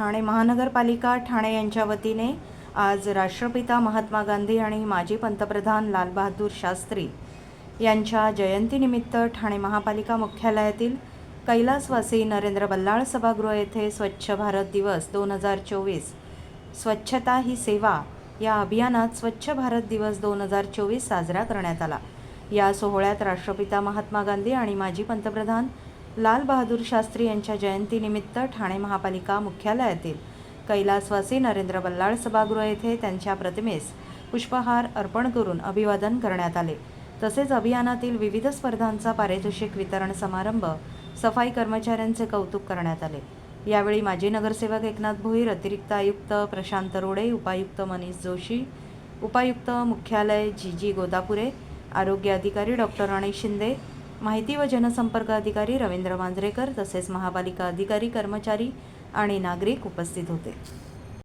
ठाणे महानगरपालिका ठाणे यांच्या वतीने आज राष्ट्रपिता महात्मा गांधी आणि माजी पंतप्रधान लालबहादूर शास्त्री यांच्या जयंतीनिमित्त ठाणे महापालिका मुख्यालयातील कैलासवासी नरेंद्र बल्लाळ सभागृह येथे स्वच्छ भारत दिवस दोन हजार चोवीस स्वच्छता ही सेवा या अभियानात स्वच्छ भारत दिवस दोन हजार चोवीस साजरा करण्यात आला. या सोहळ्यात राष्ट्रपिता महात्मा गांधी आणि माजी पंतप्रधान लाल बहादूर शास्त्री यांच्या जयंतीनिमित्त ठाणे महापालिका मुख्यालयातील कैलासवासी नरेंद्र बल्लाळ सभागृह येथे त्यांच्या प्रतिमेस पुष्पहार अर्पण करून अभिवादन करण्यात आले. तसेच अभियानातील विविध स्पर्धांचा पारितोषिक वितरण समारंभ सफाई कर्मचाऱ्यांचे कौतुक करण्यात आले. यावेळी माजी नगरसेवक एकनाथ भोईर अतिरिक्त आयुक्त प्रशांत रोडे उपायुक्त मनीष जोशी उपायुक्त मुख्यालय जी जी गोदापुरे आरोग्य अधिकारी डॉक्टर अनिश शिंदे माहिती व जनसंपर्क अधिकारी रवींद्र मांजरेकर तसेच महापालिका अधिकारी कर्मचारी आणि नागरिक उपस्थित होते.